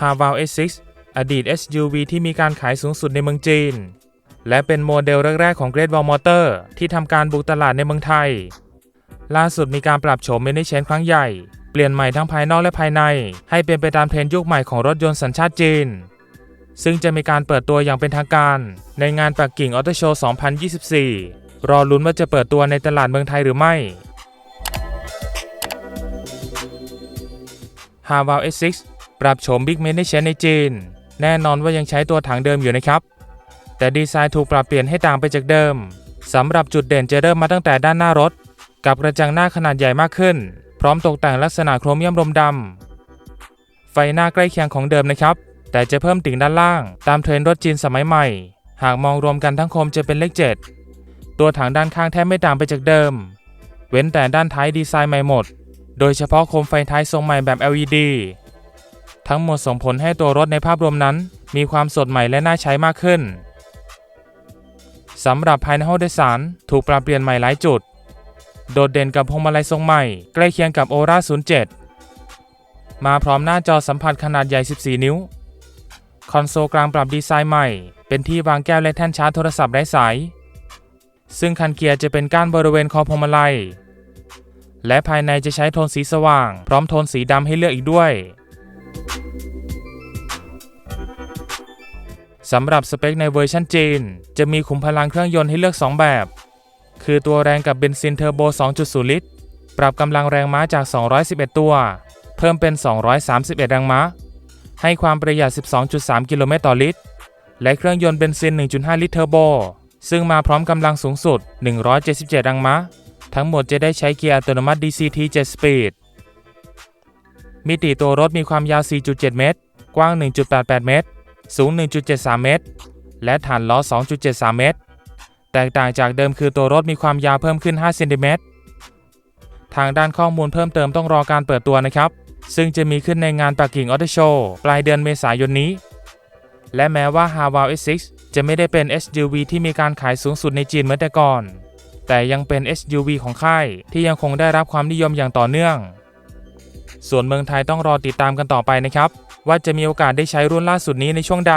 h a v a l S6 อดีต SUV ที่มีการขายสูงสุดในเมืองจีน และเป็นโมเดลแรก ๆ ของ Great Wall Motor ที่ทำการบุกตลาดในเมืองไทย ล่าสุดมีการปรับโฉมเมนิเชนครั้งใหญ่ เปลี่ยนใหม่ทั้งภายนอกและภายใน ให้เป็นไปตามเทรนด์ยุคใหม่ของรถยนต์สัญชาติจีน ซึ่งจะมีการเปิดตัวอย่างเป็นทางการ ในงานปักกิ่งออโตโชว์ 2024 รอลุ้นว่าจะเปิดตัวในตลาดเมืองไทยหรือไม่ h a v a l S6 ปรับโฉมบิ๊กเมนในเชนในจีน แน่นอนว่ายังใช้ตัวถังเดิมอยู่นะครับ แต่ดีไซน์ถูกปรับเปลี่ยนให้ต่างไปจากเดิมสำหรับจุดเด่นจะเริ่มมาตั้งแต่ด้านหน้ารถ กับกระจังหน้าขนาดใหญ่มากขึ้น พร้อมตกแต่งลักษณะโครเมียมรมดำไฟหน้าใกล้เคียงของเดิมนะครับ แต่จะเพิ่มติ่งด้านล่าง ตามเทรนด์รถจีนสมัยใหม่ หากมองรวมกันทั้งโคมจะเป็นเลข7ตัวถังด้านข้างแทบไม่ต่างไปจากเดิม เว้นแต่ด้านท้ายดีไซน์ใหม่หมด โดยเฉพาะโคมไฟท้ายทรงใหม่แบบ LED ทั้งหมดส่งผลให้ตัวรถในภาพรวมนั้น มีความสดใหม่และน่าใช้มากขึ้นสำหรับภายในห้องโดยสารถูกปรับเปลี่ยนใหม่หลายจุด โดดเด่นกับพวงมาลัยทรงใหม่ ใกล้เคียงกับ Ora 07 มาพร้อมหน้าจอสัมผัสขนาดใหญ่ 14 นิ้ว คอนโซลกลางปรับดีไซน์ใหม่ เป็นที่วางแก้วและแท่นชาร์จโทรศัพท์ไร้สาย ซึ่งคันเกียร์จะเป็นก้านบริเวณคอพวงมาลัย และภายในจะใช้โทนสีสว่าง พร้อมโทนสีดำให้เลือกอีกด้วย สำหรับสเปคในเวอร์ชันจีน จะมีขุมพลังเครื่องยนต์ให้เลือก 2 แบบ คือตัวแรงกับเบนซินเทอร์โบ 2.0 ลิตร ปรับกำลังแรงม้าจาก 211 ตัว เพิ่มเป็น 231 แรงม้า ให้ความประหยัด 12.3 กิโลเมตรต่อลิตร และเครื่องยนต์เบนซิน 1.5 ลิตรเทอร์โบ ซึ่งมาพร้อมกำลังสูงสุด 177 แรงม้า ทั้งหมดจะได้ใช้เกียร์อัตโนมัติ DCT 7 Speed มิติตัวรถมีความยาว 4.7 เมตร กว้าง 1.88 เมตร สูง 1.73 เมตร และฐานล้อ 2.73 เมตร แตกต่างจากเดิมคือตัวรถมีความยาวเพิ่มขึ้น 5 เซนติเมตร ทางด้านข้อมูลเพิ่มเติมต้องรอการเปิดตัวนะครับ ซึ่งจะมีขึ้นในงานปักกิ่งออโตโชว์ปลายเดือนเมษายนนี้ และแม้ว่า h a v a l S6 จะไม่ได้เป็น SUV ที่มีการขายสูงสุดในจีนเหมือนแต่ก่อน แต่ยังเป็น SUV ของค่ายที่ยังคงได้รับความนิยมอย่างต่อเนื่อง ส่วนเมืองไทยต้องรอติดตามกันต่อไปนะครับ ว่าจะมีโอกาสได้ใช้รุ่นล่าสุดนี้ในช่วงใด